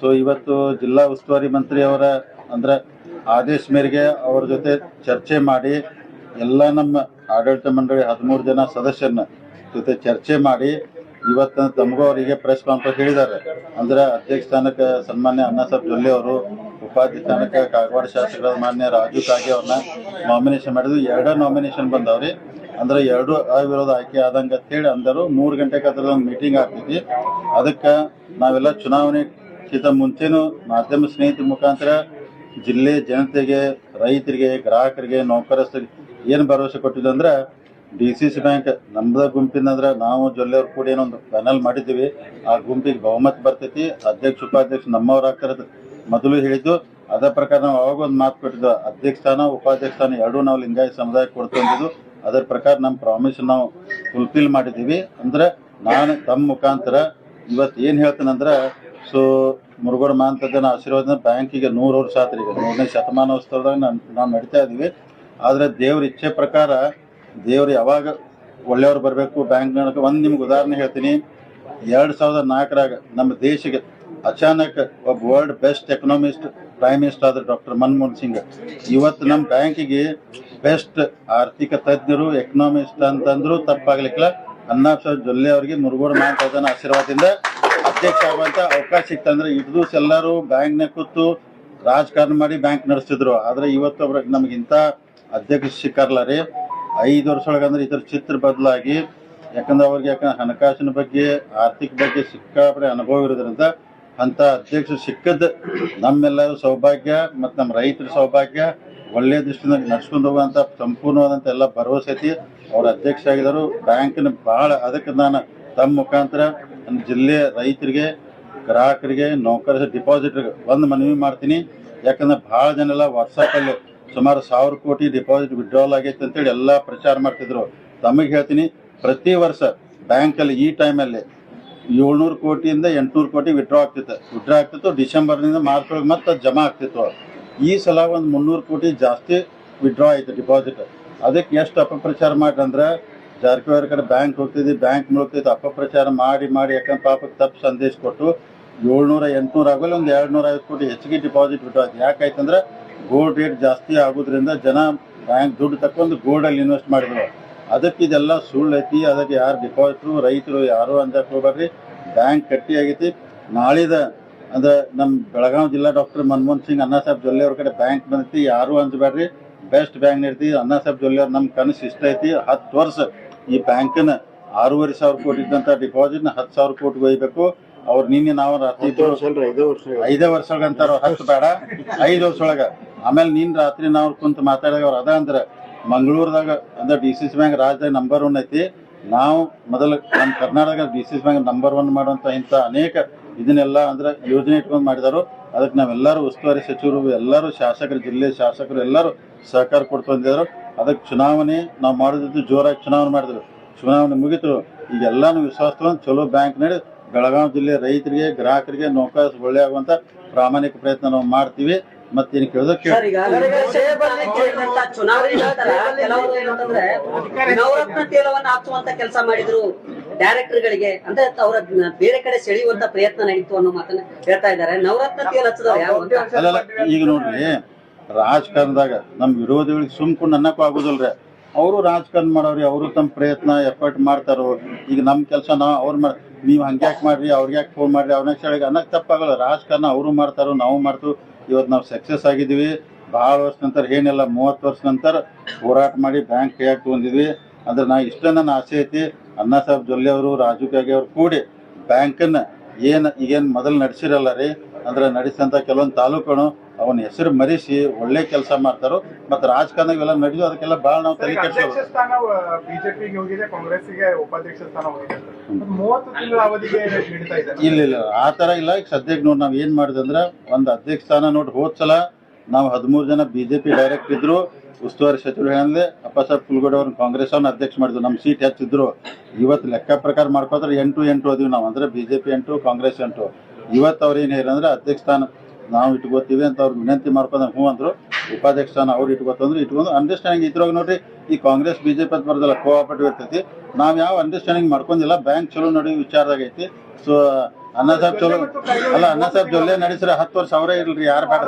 So ಇವತ್ತು ಜಿಲ್ಲಾ ಉಸ್ತುವಾರಿ ಮಂತ್ರಿ ಅವರ, ಅಂದ್ರೆ ಆದೇಶ ಮೇರೆಗೆ ಅವ್ರ ಜೊತೆ ಚರ್ಚೆ ಮಾಡಿ ಎಲ್ಲ ನಮ್ಮ ಆಡಳಿತ ಮಂಡಳಿ ಹದಿಮೂರು ಜನ ಸದಸ್ಯರನ್ನ ಜೊತೆ ಚರ್ಚೆ ಮಾಡಿ ಇವತ್ತು ತಮಗೂ ಅವರಿಗೆ ಪ್ರೆಸ್ ಕಾನ್ಫರೆನ್ಸ್ ಹೇಳಿದ್ದಾರೆ. ಅಂದ್ರೆ ಅಧ್ಯಕ್ಷ ಸ್ಥಾನಕ್ಕೆ ಸನ್ಮಾನ್ಯ ಅಣ್ಣಾಸಾಬ್ ಜೊಲ್ಲೆ ಅವರು, ಉಪಾಧ್ಯಕ್ಷ ಸ್ಥಾನಕ್ಕೆ ಕಾಗವಾಡ ಶಾಸಕರಾದ ಮಾನ್ಯ ರಾಜು ಕಾಗೆ ಅವ್ರನ್ನ ನಾಮಿನೇಷನ್ ಮಾಡಿದ್ರು. ಎರಡೇ ನಾಮಿನೇಷನ್ ಬಂದವ್ರಿ. ಅಂದ್ರೆ ಎರಡು ಅವಿರೋಧ ಆಯ್ಕೆ ಆದಂಗ ಅಂತ ಹೇಳಿ ಅಂದರು. ಮೂರು ಗಂಟೆಗೆ ಒಂದು ಮೀಟಿಂಗ್ ಆಗ್ತೈತಿ. ಅದಕ್ಕೆ ನಾವೆಲ್ಲ ಚುನಾವಣೆಗಿಂತ ಮುಂಚೆನೂ ಮಾಧ್ಯಮ ಸ್ನೇಹಿತರ ಮುಖಾಂತರ ಜಿಲ್ಲೆ ಜನತೆಗೆ, ರೈತರಿಗೆ, ಗ್ರಾಹಕರಿಗೆ, ನೌಕರಸ್ಥರಿಗೆ ಏನು ಭರವಸೆ ಕೊಟ್ಟಿದ್ದು ಅಂದ್ರೆ ಡಿ ಸಿ ಸಿ ಬ್ಯಾಂಕ್ ನಮ್ದ ಗುಂಪಿನಂದ್ರೆ ನಾವು ಜೊಲ್ಲೆಯವ್ರು ಕೂಡ ಏನೊಂದು ಪ್ಯಾನಲ್ ಮಾಡಿದ್ದೀವಿ. ಆ ಗುಂಪಿಗೆ ಬಹುಮತ ಬರ್ತೈತಿ. ಅಧ್ಯಕ್ಷ, ಉಪಾಧ್ಯಕ್ಷ ನಮ್ಮವ್ರು ಆಗ್ತಾರ ಮೊದಲು ಹೇಳಿದ್ದು. ಅದೇ ಪ್ರಕಾರ ನಾವು ಅವಾಗ ಒಂದು ಮಾತು ಕೊಟ್ಟಿದ್ದು, ಅಧ್ಯಕ್ಷ ಸ್ಥಾನ, ಉಪಾಧ್ಯಕ್ಷ ಸ್ಥಾನ ಎರಡೂ ನಾವು ಲಿಂಗಾಯತ ಸಮುದಾಯ ಕೊಡ್ತಂದಿದ್ದು. ಅದರ ಪ್ರಕಾರ ನಮ್ಮ ಪ್ರಾಮಿಸ್ ನಾವು ಫುಲ್ಫಿಲ್ ಮಾಡಿದ್ದೀವಿ. ಅಂದ್ರೆ ನಾನು ತಮ್ಮ ಮುಖಾಂತರ ಇವತ್ತು ಏನು ಹೇಳ್ತೇನೆಂದ್ರೆ ಸೊ ಮುರುಗೋಡ ಮಾಂತದ್ದನ ಆಶೀರ್ವಾದ ಬ್ಯಾಂಕಿಗೆ ನೂರು ವರ್ಷ ಆತ್ರಿ ಈಗ. ನೂರನೇ ಶತಮಾನೋತ್ಸವದಾಗ ನಾನು ನಾವು ನಡೀತಾ ಇದೀವಿ. ಆದರೆ ದೇವ್ರ ಇಚ್ಛೆ ಪ್ರಕಾರ ದೇವ್ರು ಯಾವಾಗ ಒಳ್ಳೆಯವ್ರು ಬರಬೇಕು ಬ್ಯಾಂಕ್ ಒಂದು ನಿಮ್ಗೆ ಉದಾಹರಣೆ ಹೇಳ್ತೀನಿ. ಎರಡು ಸಾವಿರದ ನಾಲ್ಕರಾಗ ನಮ್ಮ ದೇಶಕ್ಕೆ ಅಚಾನಕ್ ಒಬ್ಬ world best economist prime minister ಆದ ಡಾಕ್ಟರ್ ಮನಮೋಹನ್ ಸಿಂಗ್. ಇವತ್ತು ನಮ್ಮ ಬ್ಯಾಂಕಿಗೆ ಬೆಸ್ಟ್ ಆರ್ಥಿಕ ತಜ್ಞರು ಎಕನಾಮಿಸ್ಟ್ ಅಂತಂದ್ರು ತಪ್ಪಾಗ್ಲಿಕ್ಕಿಲ್ಲ. ಸಾಹೇಬ್ ಜೊಲ್ಲೆ ಅವರಿಗೆ ಮುರುಗೋಡು ಮಾತಾದನ ಆಶೀರ್ವಾದದಿಂದ ಅಧ್ಯಕ್ಷ ಆಗುವಂತ ಅವಕಾಶ ಸಿಕ್ತಂದ್ರೆ ಇದ್ದು ಎಲ್ಲರೂ ಬ್ಯಾಂಕ್ನಾಗ ಕೂತು ರಾಜಕಾರಣ ಮಾಡಿ ಬ್ಯಾಂಕ್ ನಡೆಸಿದ್ರು ಆದ್ರೆ ಇವತ್ತು ಅವ್ರ ನಮ್ಗೆ ಅಧ್ಯಕ್ಷ ಸಿಕ್ಕಾರಲ್ಲ ರೀ ಐದು ವರ್ಷ ಒಳಗೆ ಅಂದ್ರೆ ಇದ್ರ ಚಿತ್ರ ಬದಲಾಗಿ, ಯಾಕಂದ್ರೆ ಅವ್ರಿಗೆ ಯಾಕಂದ್ರೆ ಹಣಕಾಸಿನ ಬಗ್ಗೆ, ಆರ್ಥಿಕ ಬಗ್ಗೆ ಸಿಕ್ಕಾಪಡೆ ಅನುಭವ ಇರೋದ್ರಿಂದ ಅಂತ ಅಧ್ಯಕ್ಷ ಸಿಕ್ಕದ್ ನಮ್ಮೆಲ್ಲರ ಸೌಭಾಗ್ಯ ಮತ್ತು ನಮ್ಮ ರೈತರ ಸೌಭಾಗ್ಯ ಒಳ್ಳೆಯ ದೃಷ್ಟಿಯಿಂದ ನಡ್ಸ್ಕೊಂಡು ಹೋಗುವಂಥ ಸಂಪೂರ್ಣವಾದಂತ ಎಲ್ಲ ಭರವಸೆ ಐತಿ. ಅವ್ರ ಅಧ್ಯಕ್ಷ ಆಗಿದ್ರು ಬ್ಯಾಂಕಿನ ಬಹಳ ಅದಕ್ಕೆ ನಾನು ತಮ್ಮ ಮುಖಾಂತರ ನಮ್ಮ ಜಿಲ್ಲೆಯ ರೈತರಿಗೆ, ಗ್ರಾಹಕರಿಗೆ ನೌಕರ ಡಿಪಾಸಿಟ್ರಿಗೆ ಒಂದು ಮನವಿ ಮಾಡ್ತೀನಿ. ಯಾಕಂದ್ರೆ ಭಾಳ ಜನ ಎಲ್ಲ ವಾಟ್ಸಪ್ಪಲ್ಲಿ ಸುಮಾರು ಸಾವಿರ ಕೋಟಿ ಡಿಪಾಸಿಟ್ ವಿಡ್ರಾವಲ್ ಆಗೈತೆ ಅಂತೇಳಿ ಎಲ್ಲ ಪ್ರಚಾರ ಮಾಡ್ತಿದ್ರು. ತಮಗೆ ಹೇಳ್ತೀನಿ, ಪ್ರತಿ ವರ್ಷ ಬ್ಯಾಂಕಲ್ಲಿ ಈ ಟೈಮಲ್ಲಿ ಏಳ್ನೂರು ಕೋಟಿಯಿಂದ ಎಂಟುನೂರು ಕೋಟಿ ವಿಡ್ರಾ ಆಗ್ತಿತ್ತು. ವಿಡ್ರಾ ಆಗ್ತಿತ್ತು ಡಿಸೆಂಬರ್ನಿಂದ ಮಾರ್ಚ್ ಒಳಗೆ ಮತ್ತೆ ಜಮಾ ಆಗ್ತಿತ್ತು. ಈ ಸಲ ಒಂದು ಮುನ್ನೂರು ಕೋಟಿ ಜಾಸ್ತಿ ವಿಡ್ರಾ ಆಯ್ತು ಡಿಪಾಸಿಟ್ ಅದಕ್ಕೆ ಎಷ್ಟು ಅಪಪ್ರಚಾರ ಮಾಡ್ರಂದ್ರೆ ಜಾರಕಿಹೊಳಿ ಕಡೆ ಬ್ಯಾಂಕ್ ಹೋಗ್ತಿದ್ವಿ ಬ್ಯಾಂಕ್ ಮುಳುಗ್ತಿದ್ವಿ ಅಪಪ್ರಚಾರ ಮಾಡಿ ಮಾಡಿ, ಯಾಕಂದ್ರೆ ಪಾಪಕ್ಕೆ ತಪ್ಪು ಸಂದೇಶ ಕೊಟ್ಟು ಏಳ್ನೂರ ಎಂಟುನೂರ ಆಗೋಲ್ಲ, ಒಂದು ಎರಡು ನೂರ ಐವತ್ತು ಕೋಟಿ ಹೆಚ್ಚಿಗೆ ಡಿಪಾಸಿಟ್ ಬಿಟ್ಟು ಅದು ಯಾಕಾಯ್ತಂದ್ರೆ ಗೋಲ್ಡ್ ರೇಟ್ ಜಾಸ್ತಿ ಆಗೋದ್ರಿಂದ ಜನ ಬ್ಯಾಂಕ್ ದುಡ್ಡು ತಕ್ಕೊಂಡು ಗೋಲ್ಡಲ್ಲಿ ಇನ್ವೆಸ್ಟ್ ಮಾಡಿದ್ರು. ಅದಕ್ಕೆ ಇದೆಲ್ಲ ಸುಳ್ಳು ಐತಿ, ಅದಕ್ಕೆ ಯಾರು ಡಿಪಾಸಿಟ್ರು ರೈತರು ಯಾರು ಅಂತ ಹೋಗ್ಬೇಡ್ರಿ ಬ್ಯಾಂಕ್ ಕಟ್ಟಿ ಆಗೈತಿ. ನಾಳಿದ ಅಂದ್ರೆ ನಮ್ಮ ಬೆಳಗಾವಿ ಜಿಲ್ಲಾ ಡಾಕ್ಟರ್ ಮನಮೋಹನ್ ಸಿಂಗ್, ಅಣ್ಣಾ ಸಾಹೇಬ್ ಜೊಲ್ಲೆ ಅವ್ರ ಕಡೆ ಬ್ಯಾಂಕ್ ಬಂದೈತಿ, ಯಾರು ಅಂಜಬೇಡ್ರಿ ಬೆಸ್ಟ್ ಬ್ಯಾಂಕ್ ನೀಡ್ತಿ. ಅಣ್ಣಾ ಸಾಹೇಬ್ ಜೊಲ್ಲೆ ಅವ್ರ ನಮ್ಮ ಕನಸು ಇಷ್ಟ ಐತಿ. ಹತ್ತು ವರ್ಷ ಈ ಬ್ಯಾಂಕನ್ನ ಆರೂವರೆ ಸಾವಿರ ಕೋಟಿ ಇದ್ದಂತ ಡಿಪಾಸಿಟ್ನ ಹತ್ತು ಸಾವಿರ ಕೋಟಿ ಒಯ್ಬೇಕು. ಅವ್ರು ನಿನ್ನೆ ನಾವು ರಾತ್ರಿ ಐದೇ ವರ್ಷ ಅಂತಾರ ಹತ್ತು ಬೇಡ ಐದು ವರ್ಷ ಒಳಗ. ಆಮೇಲೆ ನೀನ್ ರಾತ್ರಿ ನಾವು ಕುಂತ ಮಾತಾಡಿದಾಗ ಅವ್ರು ಅದ ಅಂದ್ರ ಮಂಗಳೂರದಾಗ ಅಂದ್ರೆ ಡಿ ಸಿ ಸಿ ಬ್ಯಾಂಕ್ ರಾಜ್ಯದಾಗ ನಂಬರ್ ಒನ್ ಐತಿ. ನಾವು ಮೊದಲ ನಮ್ಮ Karnataka D C C bank number one ಮಾಡುವಂತ ಇಂಥ ಅನೇಕ ಇದನ್ನೆಲ್ಲ ಅಂದ್ರೆ ಯೋಜನೆ ಇಟ್ಕೊಂಡು ಮಾಡಿದಾರು. ಅದಕ್ಕೆ ನಾವೆಲ್ಲರೂ ಉಸ್ತುವಾರಿ ಸಚಿವರು ಎಲ್ಲರೂ ಶಾಸಕರು ಜಿಲ್ಲೆ ಶಾಸಕರು ಎಲ್ಲರೂ ಸಹಕಾರ ಕೊಡ್ತು ಅಂದಿದ್ರು ಅದಕ್ಕೆ ಚುನಾವಣೆ ನಾವು ಮಾಡೋದಿದ್ದು ಜೋರಾಗಿ ಚುನಾವಣೆ ಮಾಡಿದ್ರು. ಚುನಾವಣೆ ಮುಗಿತು ಈಗ ಎಲ್ಲಾನು ವಿಶ್ವಾಸ ತಗೊಂಡು ಚಲೋ ಬ್ಯಾಂಕ್ ನಡೆ ಬೆಳಗಾವಿ ಜಿಲ್ಲೆ ರೈತರಿಗೆ ಗ್ರಾಹಕರಿಗೆ ನೌಕರ ಒಳ್ಳೆ ಆಗುವಂತ ಪ್ರಾಮಾಣಿಕ ಪ್ರಯತ್ನ ನಾವು ಮಾಡ್ತೀವಿ. ಮತ್ತೇನು ಏನಂತಂದ್ರೆ ನವರತ್ನ ತೇಲವನ್ನ ಹಾಕುವಂತ ಕೆಲಸ ಮಾಡಿದ್ರು ಡೈರೆಕ್ಟರ್ ಗಳಿಗೆ ಅಂದ್ರೆ ಅವರ ಬೇರೆ ಕಡೆ ಸೆಳೆಯುವಂತ ಪ್ರಯತ್ನ ನಡೀತು ಅನ್ನೋ ಮಾತನ್ನ ಹೇಳ್ತಾ ಇದ್ದಾರೆ. ನವರತ್ನ ತೇಲ್ ಹಚ್ಚದವ್ರು ಯಾವ ಈಗ ನೋಡ್ರಿ ರಾಜಕಾರಣದಾಗ ನಮ್ಮ ವಿರೋಧಿಗಳಿಗೆ ಸುಮ್ಕೊಂಡು ಅನ್ನಕ್ಕೂ ರೀ ಅವರು ರಾಜಕಾರಣ ಮಾಡೋರಿ ಅವರು ತಮ್ಮ ಪ್ರಯತ್ನ ಎಫರ್ಟ್ ಮಾಡ್ತಾರೋ. ಈಗ ನಮ್ಮ ಕೆಲಸ ನಾವು ಅವ್ರು ಮಾಡಿ ನೀವು ಯಾಕೆ ಮಾಡ್ರಿ, ಅವ್ರಿಗೆ ಯಾಕೆ ಫೋನ್ ಮಾಡ್ರಿ ಅವ್ರನ್ನ ಹೇಳಿ ಅನ್ನಕ್ಕೆ ತಪ್ಪಾಗಲ್ಲ. ರಾಜಕಾರಣ ಅವರು ಮಾಡ್ತಾರೋ, ನಾವು ಮಾಡ್ತು ಇವತ್ತು ನಾವು ಸಕ್ಸಸ್ ಆಗಿದ್ದೀವಿ. ಭಾಳ ವರ್ಷ ನಂತರ, ಏನಿಲ್ಲ, ಮೂವತ್ತು ವರ್ಷ ನಂತರ ಹೋರಾಟ ಮಾಡಿ ಬ್ಯಾಂಕ್ ಕೈಯಾಗ ತೊಗೊಂಡಿದ್ವಿ. ಅಂದ್ರೆ ನಾ ಇಷ್ಟ ನನ್ನ ಆಸೆ ಐತಿ. ಅಣ್ಣಾ ಸಾಹೇಬ್ ಜೊಲ್ಲೆ ಅವರು, ರಾಜು ಕಾಗೆ ಅವ್ರು ಕೂಡಿ ಬ್ಯಾಂಕನ್ನ ಏನು, ಈಗೇನು ಮೊದಲು ನಡೆಸಿರಲ್ಲ ರೀ. ಅಂದ್ರೆ ನಡೆಸಿದಂಥ ಕೆಲವೊಂದು ತಾಲೂಕುಗಳು ಅವನ ಹೆಸರು ಮರೆಸಿ ಒಳ್ಳೆ ಕೆಲಸ ಮಾಡ್ತಾರೋ ಮತ್ತೆ ರಾಜಕಾರಣ ಇವೆಲ್ಲ ನಡೆದು ಅದಕ್ಕೆಲ್ಲ ಭಾಳ ನಾವು ತಲೆ ಕೆಡಿಸೋದು. ಸ್ಥಾನ ಬಿಜೆಪಿಗೆ ಹೋಗಿದೆ ಕಾಂಗ್ರೆಸ್ಗೆ ಉಪಾಧ್ಯಕ್ಷ ಸ್ಥಾನ ಹೋಗಿದೆ. ಮೂವತ್ತು ತಿಂಗಳ ಅವಧಿಗೆ ನೀಡ್ತಾ ಇದ್ದಾರೆ? ಇಲ್ಲ ಇಲ್ಲ ಆ ತರ ಇಲ್ಲ. ಈಗ ಸದ್ಯಕ್ಕೆ ನೋಡಿ ನಾವು ಏನು ಮಾಡಿದೆ ಅಂದ್ರೆ ಒಂದು ಅಧ್ಯಕ್ಷ ಸ್ಥಾನ ನೋಡಿ ಹೋದ್ ಸಲ ನಾವು ಹದಿಮೂರು ಜನ ಬಿಜೆಪಿ ಡೈರೆಕ್ಟ್ ಇದ್ರು. ಉಸ್ತುವಾರಿ ಸಚಿವರು ಹೇಳಂದ್ರೆ ಅಪ್ಪ ಸಾಹೇಬ್ ಕುಲ್ಗೋಡೆ ಅವ್ರನ್ನ ಕಾಂಗ್ರೆಸ್ ಅವ್ರನ್ನ ಅಧ್ಯಕ್ಷ ಮಾಡಿದ್ರು. ನಮ್ಮ ಸೀಟ್ ಹೆಚ್ಚಿದ್ರು. ಇವತ್ತು ಲೆಕ್ಕ ಪ್ರಕಾರ ಮಾಡ್ಕೋತಾರೆ ಎಂಟು ಎಂಟು ಅದೀವಿ ನಾವು ಅಂದ್ರೆ ಬಿಜೆಪಿ ಎಂಟು ಕಾಂಗ್ರೆಸ್ ಎಂಟು ಇವತ್ತು ಅವ್ರು ಏನು ಹೇಳಿದ್ರೆ ಅಧ್ಯಕ್ಷ ಸ್ಥಾನ ನಾವು ಇಟ್ಕೋತೀವಿ ಅಂತ ಅವ್ರು ವಿನಂತಿ ಮಾಡ್ಕೊಂಡ್ ಹ್ಞೂ ಅಂದ್ರು. ಉಪಾಧ್ಯಕ್ಷ ಅವ್ರು ಇಟ್ಕೋತಂದ್ರು, ಇಟ್ಕೊಂಡು ಅಂಡರ್ಸ್ಟ್ಯಾಂಡಿಂಗ್ ಇದ್ರಾಗ ನೋಡ್ರಿ, ಈ ಕಾಂಗ್ರೆಸ್, ಬಿಜೆಪಿ ಅಂತ ಬರ್ದಲ್ಲ ಕೋಆಪರೇಟಿವ್ ಇರ್ತೈತಿ. ನಾವು ಯಾವ ಅಂಡರ್ಸ್ಟ್ಯಾಂಡಿಂಗ್ ಮಾಡ್ಕೊಂಡಿಲ್ಲ ಬ್ಯಾಂಕ್ ಚಲೋ ನಡೆಯುವ ವಿಚಾರದಾಗೈತಿ ಸೊ ಅಣ್ಣ ಸಾಹೇಬ್ ಚಲೋ ಅಲ್ಲ ಅನ್ನ ಸಾಹೇಬ್ ಜೊಲ್ಲೆ ನಡೆಸಿರ ಹತ್ತು ವರ್ಷ ಅವರೇ ಇರಲ್ರಿ ಯಾರು ಬೇಡ.